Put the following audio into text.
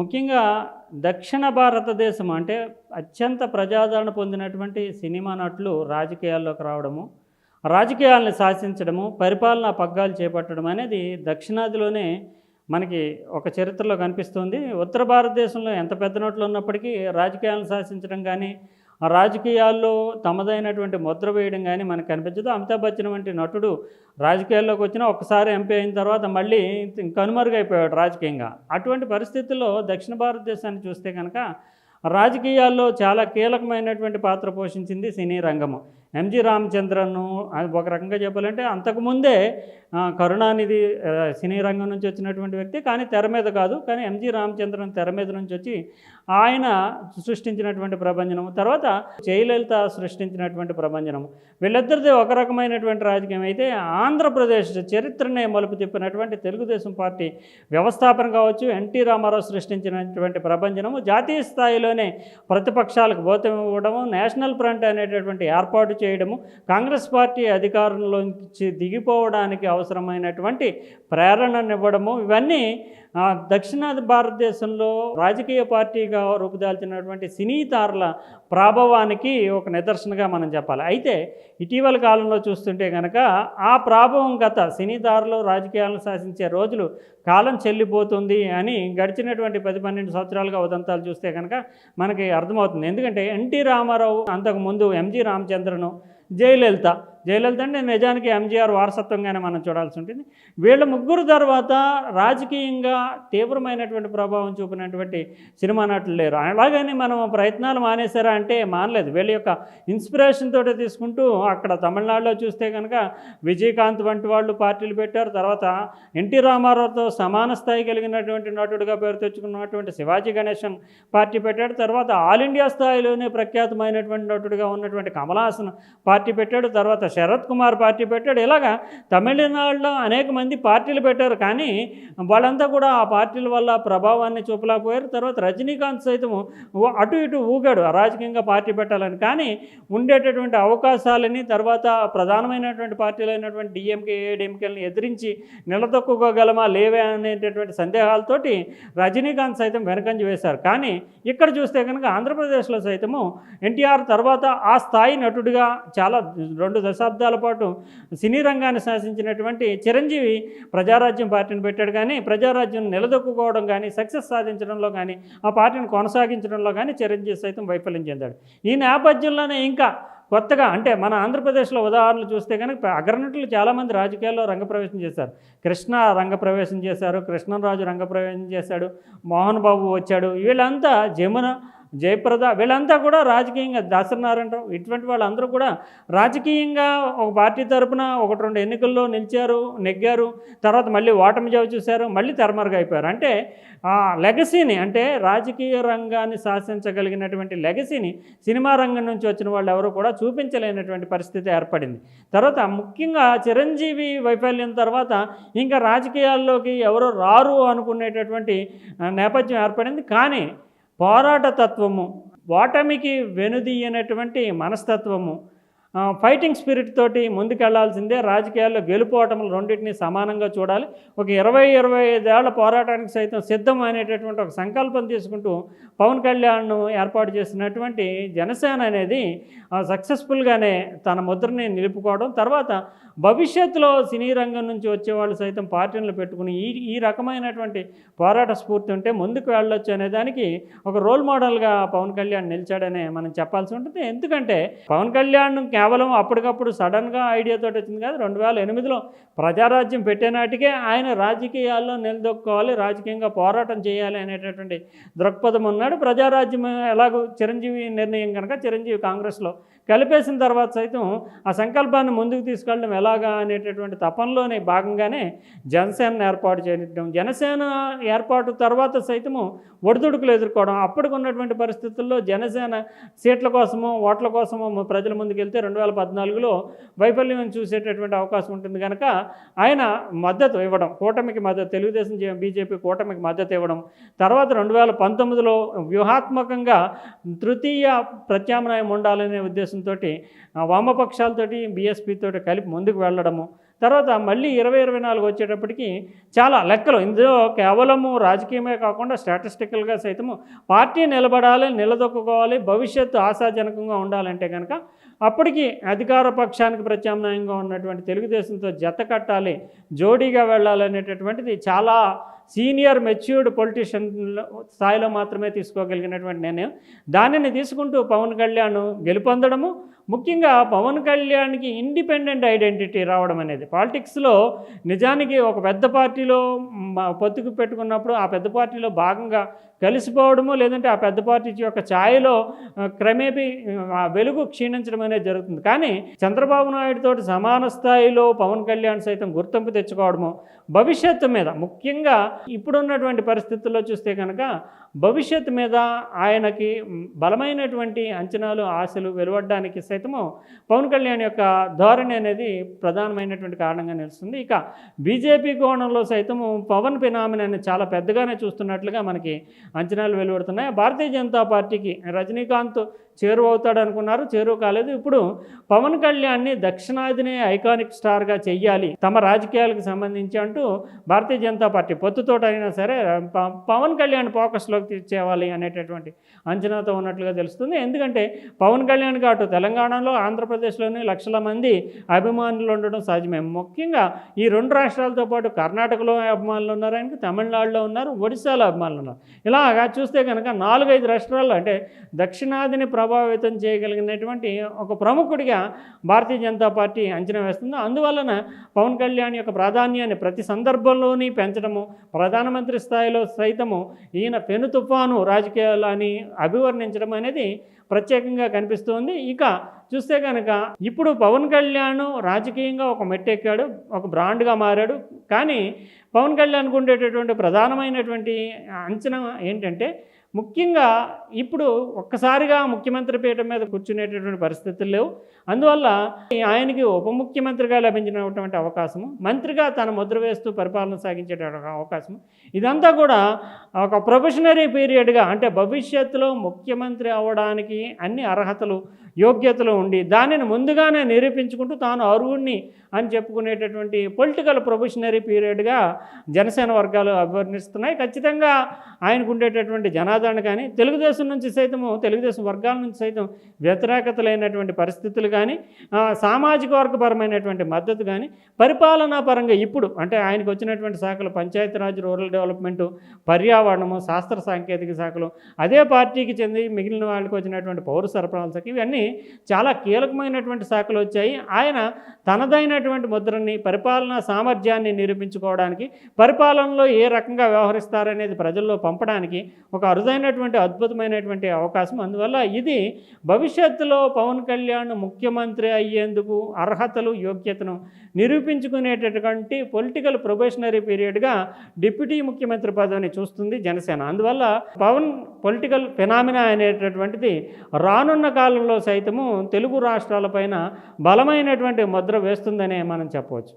ముఖ్యంగా దక్షిణ భారతదేశం అంటే అత్యంత ప్రజాదరణ పొందినటువంటి సినిమా నటులు రాజకీయాల్లోకి రావడము రాజకీయాలను శాసించడము పరిపాలనా పగ్గాలు చేపట్టడం అనేది దక్షిణాదిలోనే మనకి ఒక చరిత్రలో కనిపిస్తుంది. ఉత్తర భారతదేశంలో ఎంత పెద్ద నోట్లు ఉన్నప్పటికీ రాజకీయాలను శాసించడం కానీ రాజకీయాల్లో తమదైనటువంటి ముద్ర వేయడం కానీ మనకు కనిపించదు. అమితాబ్ బచ్చన్ వంటి నటుడు రాజకీయాల్లోకి వచ్చినా ఒక్కసారి ఎంపీ అయిన తర్వాత మళ్ళీ కనుమరుగైపోయాడు రాజకీయంగా. అటువంటి పరిస్థితుల్లో దక్షిణ భారతదేశాన్ని చూస్తే కనుక రాజకీయాల్లో చాలా కీలకమైనటువంటి పాత్ర పోషించింది సినీ రంగము. ఎంజి రామచంద్రను అది ఒక రకంగా చెప్పాలంటే అంతకుముందే కరుణానిధి సినీ రంగం నుంచి వచ్చినటువంటి వ్యక్తి కానీ తెర మీద కాదు కానీ ఎంజి రామచంద్రన్ తెర మీద నుంచి వచ్చి ఆయన సృష్టించినటువంటి ప్రభంజనం తర్వాత జయలలిత సృష్టించినటువంటి ప్రభంజనం వీళ్ళిద్దరిది ఒక రకమైనటువంటి రాజకీయం. అయితే ఆంధ్రప్రదేశ్ చరిత్రనే మలుపు తిప్పినటువంటి తెలుగుదేశం పార్టీ వ్యవస్థాపన కావచ్చు ఎన్టీ రామారావు సృష్టించినటువంటి ప్రభంజనము. జాతీయ స్థాయిలోనే ప్రతిపక్షాలకు బోతం ఇవ్వడము నేషనల్ ఫ్రంట్ అనేటటువంటి ఏర్పాటు చేయడము కాంగ్రెస్ పార్టీ అధికారంలోంచి దిగిపోవడానికి అవసరమైనటువంటి ప్రేరణనివ్వడము ఇవన్నీ దక్షిణాది భారతదేశంలో రాజకీయ పార్టీగా రూపుదాల్చినటువంటి సినీ తారల ప్రాభవానికి ఒక నిదర్శనగా మనం చెప్పాలి. అయితే ఇటీవల కాలంలో చూస్తుంటే కనుక ఆ ప్రాభవం గత సినీదారులు రాజకీయాలను శాసించే రోజులు కాలం చెల్లిపోతుంది అని గడిచినటువంటి పది పన్నెండు సంవత్సరాలుగా ఉదంతాలు చూస్తే కనుక మనకి అర్థమవుతుంది. ఎందుకంటే ఎన్టీ రామారావు అంతకుముందు ఎంజి రామచంద్రను జయలలిత జయలలిత అంటే నిజానికి ఎంజీఆర్ వారసత్వంగానే మనం చూడాల్సి ఉంటుంది. వీళ్ళ ముగ్గురు తర్వాత రాజకీయంగా తీవ్రమైనటువంటి ప్రభావం చూపినటువంటి సినిమా నటులు లేరు. అలాగని మనం ప్రయత్నాలు మానేశారా అంటే మానలేదు. వీళ్ళ యొక్క ఇన్స్పిరేషన్ తోటి తీసుకుంటూ అక్కడ తమిళనాడులో చూస్తే కనుక విజయకాంత్ వంటి వాళ్ళు పార్టీలు పెట్టారు. తర్వాత ఎన్టీ రామారావుతో సమాన స్థాయి కలిగినటువంటి నటుడిగా పేరు తెచ్చుకున్నటువంటి శివాజీ గణేశన్ పార్టీ పెట్టాడు. తర్వాత ఆల్ ఇండియా స్థాయిలోనే ప్రఖ్యాతమైనటువంటి నటుడిగా ఉన్నటువంటి కమలాసన్ పార్టీ పార్టీ పెట్టాడు తర్వాత శరత్ కుమార్ పార్టీ పెట్టాడు. ఇలాగా తమిళనాడులో అనేక మంది పార్టీలు పెట్టారు. కానీ వాళ్ళంతా కూడా ఆ పార్టీల వల్ల ప్రభావాన్ని చూపలేకపోయారు. తర్వాత రజనీకాంత్ సైతం అటు ఇటు ఊగాడు రాజకీయంగా పార్టీ పెట్టాలని. కానీ ఉండేటటువంటి అవకాశాలని తర్వాత ప్రధానమైనటువంటి పార్టీలు అయినటువంటి డిఎంకే ఏడిఎంకేలను ఎదిరించి నిలదొక్కుకోగలమా లేవే అనేటటువంటి సందేహాలతోటి రజనీకాంత్ సైతం వెనకంజ వేశారు. కానీ ఇక్కడ చూస్తే కనుక ఆంధ్రప్రదేశ్లో సైతము ఎన్టీఆర్ తర్వాత ఆ స్థాయి నటుడిగా చాలా రెండు దశాబ్దాల పాటు సినీ రంగాన్ని శాసించినటువంటి చిరంజీవి ప్రజారాజ్యం పార్టీని పెట్టాడు కానీ ప్రజారాజ్యం నిలదొక్కుకోవడం కానీ సక్సెస్ సాధించడంలో కానీ ఆ పార్టీని కొనసాగించడంలో కానీ చిరంజీవి సైతం వైఫల్యం చెందాడు. ఈ నేపథ్యంలోనే ఇంకా కొత్తగా అంటే మన ఆంధ్రప్రదేశ్లో ఉదాహరణలు చూస్తే కనుక అగ్రనటులు చాలామంది రాజకీయాల్లో రంగప్రవేశం చేశారు. కృష్ణ రంగప్రవేశం చేశారు కృష్ణరాజు రంగప్రవేశం చేశాడు మోహన్ బాబు వచ్చాడు వీళ్ళంతా జమున జయప్రద వీళ్ళంతా కూడా రాజకీయంగా దాసనారాయణరావు ఇటువంటి వాళ్ళందరూ కూడా రాజకీయంగా ఒక పార్టీ తరపున ఒకటి రెండు ఎన్నికల్లో నిలిచారు నెగ్గారు తర్వాత మళ్ళీ ఓటమి జాబు చూశారు మళ్ళీ తెరమరుగు అయిపోయారు. అంటే ఆ లెగసీని అంటే రాజకీయ రంగాన్ని శాసించగలిగినటువంటి లెగసీని సినిమా రంగం నుంచి వచ్చిన వాళ్ళు ఎవరు కూడా చూపించలేనటువంటి పరిస్థితి ఏర్పడింది. తర్వాత ముఖ్యంగా చిరంజీవి వైఫల్యం తర్వాత ఇంకా రాజకీయాల్లోకి ఎవరు రారు అనుకునేటటువంటి నేపథ్యం ఏర్పడింది. కానీ పోరాట తత్వము ఓటమికి వెనుదీయనటువంటి మనస్తత్వము. ఫైటింగ్ స్పిరిట్ తోటి ముందుకెళ్ళాల్సిందే. రాజకీయాల్లో గెలుపోవటములు రెండింటిని సమానంగా చూడాలి. ఒక ఇరవై ఇరవై ఐదేళ్ళ పోరాటానికి సైతం సిద్ధం అనేటటువంటి ఒక సంకల్పం తీసుకుంటూ పవన్ కళ్యాణ్ను ఏర్పాటు చేసినటువంటి జనసేన అనేది సక్సెస్ఫుల్గానే తన ముద్రని నిలుపుకోవడం తర్వాత భవిష్యత్తులో సినీ రంగం నుంచి వచ్చేవాళ్ళు సైతం పార్టీలను పెట్టుకుని ఈ ఈ రకమైనటువంటి పోరాట స్ఫూర్తి ఉంటే ముందుకు వెళ్ళొచ్చు అనే దానికి ఒక రోల్ మోడల్గా పవన్ కళ్యాణ్ నిలిచాడనే మనం చెప్పాల్సి ఉంటుంది. ఎందుకంటే పవన్ కళ్యాణ్ కేవలం అప్పటికప్పుడు సడన్గా ఐడియాతో వచ్చింది కాదు రెండు వేల ఎనిమిదిలో ప్రజారాజ్యం పెట్టేనాటికే ఆయన రాజకీయాల్లో నిలదొక్కోవాలి రాజకీయంగా పోరాటం చేయాలి అనేటటువంటి దృక్పథం ఉన్నాడు. ప్రజారాజ్యం ఎలాగో చిరంజీవి నిర్ణయం కనుక చిరంజీవి కాంగ్రెస్లో కలిపేసిన తర్వాత సైతం ఆ సంకల్పాన్ని ముందుకు తీసుకెళ్ళడం ఎలాగా అనేటటువంటి తపనలోనే భాగంగానే జనసేన ఏర్పాటు చేయడం. జనసేన ఏర్పాటు తర్వాత సైతము ఒడిదుడుకులు ఎదుర్కోవడం. అప్పటికి ఉన్నటువంటి పరిస్థితుల్లో జనసేన సీట్ల కోసమో ఓట్ల కోసమో ప్రజల ముందుకు వెళ్తే రెండు వేల పద్నాలుగులో వైఫల్యం చూసేటటువంటి అవకాశం ఉంటుంది కనుక ఆయన మద్దతు ఇవ్వడం. కూటమికి మద్దతు తెలుగుదేశం బీజేపీ కూటమికి మద్దతు ఇవ్వడం. తర్వాత రెండు వేల పంతొమ్మిదిలో వ్యూహాత్మకంగా తృతీయ ప్రత్యామ్నాయం ఉండాలనే ఉద్దేశం ఉద్దేశంతో వామపక్షాలతోటి బీఎస్పీతో కలిపి ముందుకు వెళ్ళడము. తర్వాత మళ్ళీ ఇరవై ఇరవై నాలుగు వచ్చేటప్పటికి చాలా లెక్కలు. ఇందులో కేవలము రాజకీయమే కాకుండా స్టాటిస్టికల్గా సైతము పార్టీ నిలబడాలి నిలదొక్కుకోవాలి భవిష్యత్తు ఆశాజనకంగా ఉండాలంటే కనుక అప్పటికి అధికార పక్షానికి ప్రత్యామ్నాయంగా ఉన్నటువంటి తెలుగుదేశంతో జత కట్టాలి జోడీగా వెళ్ళాలనేటటువంటిది చాలా సీనియర్ మెచ్యూర్డ్ పొలిటీషియన్ స్థాయిలో మాత్రమే తీసుకోగలిగినటువంటి నిర్ణయం. దానిని తీసుకుంటూ పవన్ కళ్యాణ్ గెలుపొందడము ముఖ్యంగా పవన్ కళ్యాణ్కి ఇండిపెండెంట్ ఐడెంటిటీ రావడం అనేది పాలిటిక్స్లో నిజానికి ఒక పెద్ద పార్టీలో పొత్తుకు పెట్టుకున్నప్పుడు ఆ పెద్ద పార్టీలో భాగంగా కలిసిపోవడము లేదంటే ఆ పెద్ద పార్టీ యొక్క ఛాయలో క్రమేపీ ఆ వెలుగు క్షీణించడం అనేది జరుగుతుంది. కానీ చంద్రబాబు నాయుడుతో సమాన స్థాయిలో పవన్ కళ్యాణ్ సైతం గుర్తింపు తెచ్చుకోవడము భవిష్యత్తు మీద ముఖ్యంగా ఇప్పుడున్నటువంటి పరిస్థితుల్లో చూస్తే కనుక భవిష్యత్తు మీద ఆయనకి బలమైనటువంటి అంచనాలు ఆశలు వెలువడడానికి సైతము పవన్ కళ్యాణ్ యొక్క ధోరణి అనేది ప్రధానమైనటువంటి కారణంగా నిలుస్తుంది. ఇక బీజేపీ కోణంలో సైతము పవన్ ఫినామినాన్ని చాలా పెద్దగానే చూస్తున్నట్లుగా మనకి అంచనాలు వెలువడుతున్నాయి. భారతీయ జనతా పార్టీకి రజనీకాంత్ చేరువవుతాడు అనుకున్నారు చేరువ కాలేదు. ఇప్పుడు పవన్ కళ్యాణ్ని దక్షిణాదినే ఐకానిక్ స్టార్గా చెయ్యాలి తమ రాజకీయాలకు సంబంధించి అంటూ భారతీయ జనతా పార్టీ పొత్తుతోటైనా సరే ప- పవన్ కళ్యాణ్ ఫోకస్లోకి తెచ్చేవాలి అనేటటువంటి అంచనాతో ఉన్నట్లుగా తెలుస్తుంది. ఎందుకంటే పవన్ కళ్యాణ్కి అటు తెలంగాణలో ఆంధ్రప్రదేశ్లోని లక్షల మంది అభిమానులు ఉండడం సహజమే. ముఖ్యంగా ఈ రెండు రాష్ట్రాలతో పాటు కర్ణాటకలో అభిమానులు ఉన్నారు ఆయనకి తమిళనాడులో ఉన్నారు ఒడిశాలో అభిమానులు ఉన్నారు. ఇలాగా చూస్తే కనుక నాలుగైదు రాష్ట్రాల్లో అంటే దక్షిణాదిని ప్రభావితం చేయగలిగినటువంటి ఒక ప్రముఖుడిగా భారతీయ జనతా పార్టీ అంచనా వేస్తుంది. అందువలన పవన్ కళ్యాణ్ యొక్క ప్రాధాన్యాన్ని ప్రతి సందర్భంలోని పెంచడము ప్రధానమంత్రి స్థాయిలో సైతము ఈయన పెను తుఫాను రాజకీయాలు అని అభివర్ణించడం అనేది ప్రత్యేకంగా కనిపిస్తోంది. ఇక చూస్తే కనుక ఇప్పుడు పవన్ కళ్యాణ్ రాజకీయంగా ఒక మెట్టెక్కాడు ఒక బ్రాండ్గా మారాడు. కానీ పవన్ కళ్యాణ్కు ఉండేటటువంటి ప్రధానమైనటువంటి అంచనా ఏంటంటే ముఖ్యంగా ఇప్పుడు ఒక్కసారిగా ముఖ్యమంత్రి పీఠం మీద కూర్చునేటటువంటి పరిస్థితులు లేవు. అందువల్ల ఆయనకి ఉప ముఖ్యమంత్రిగా లభించినటువంటి అవకాశము మంత్రిగా తన ముద్ర వేస్తూ పరిపాలన సాగించేటటువంటి అవకాశం ఇదంతా కూడా ఒక ప్రొఫెషనరీ పీరియడ్గా అంటే భవిష్యత్తులో ముఖ్యమంత్రి అవ్వడానికి అన్ని అర్హతలు యోగ్యతలో ఉండి దానిని ముందుగానే నిరూపించుకుంటూ తాను అరువుణ్ణి అని చెప్పుకునేటటువంటి పొలిటికల్ ప్రొఫెషనరీ పీరియడ్గా జనసేన వర్గాలు అభివర్ణిస్తున్నాయి. ఖచ్చితంగా ఆయనకు ఉండేటటువంటి జనాదరణ కానీ తెలుగుదేశం నుంచి సైతము తెలుగుదేశం వర్గాల నుంచి సైతం వ్యతిరేకతలైనటువంటి పరిస్థితులు కానీ సామాజిక వర్గపరమైనటువంటి మద్దతు కానీ పరిపాలనా పరంగా ఇప్పుడు అంటే ఆయనకు వచ్చినటువంటి శాఖలు పంచాయతీరాజ్ రూరల్ డెవలప్మెంటు పర్యావరణము శాస్త్ర సాంకేతిక శాఖలు అదే పార్టీకి చెంది మిగిలిన వాళ్ళకి వచ్చినటువంటి పౌర సరఫరాల శాఖ ఇవన్నీ చాలా కీలకమైనటువంటి శాఖలు వచ్చాయి. ఆయన తనదైనటువంటి ముద్రని పరిపాలనా సామర్థ్యాన్ని నిరూపించుకోవడానికి పరిపాలనలో ఏ రకంగా వ్యవహరిస్తారనేది ప్రజల్లో పంపడానికి ఒక అరుదైనటువంటి అద్భుతమైనటువంటి అవకాశం. అందువల్ల ఇది భవిష్యత్తులో పవన్ కళ్యాణ్ ముఖ్యమంత్రి అయ్యేందుకు అర్హతలు యోగ్యతను నిరూపించుకునేటటువంటి పొలిటికల్ ప్రొబేషనరీ పీరియడ్గా డిప్యూటీ ముఖ్యమంత్రి పదవిని చూస్తుంది జనసేన. అందువల్ల పవన్ పొలిటికల్ ఫినామినా అనేటటువంటిది రానున్న కాలంలో సైతము తెలుగు రాష్ట్రాలపైన బలమైనటువంటి ముద్ర వేస్తుందనే మనం చెప్పవచ్చు.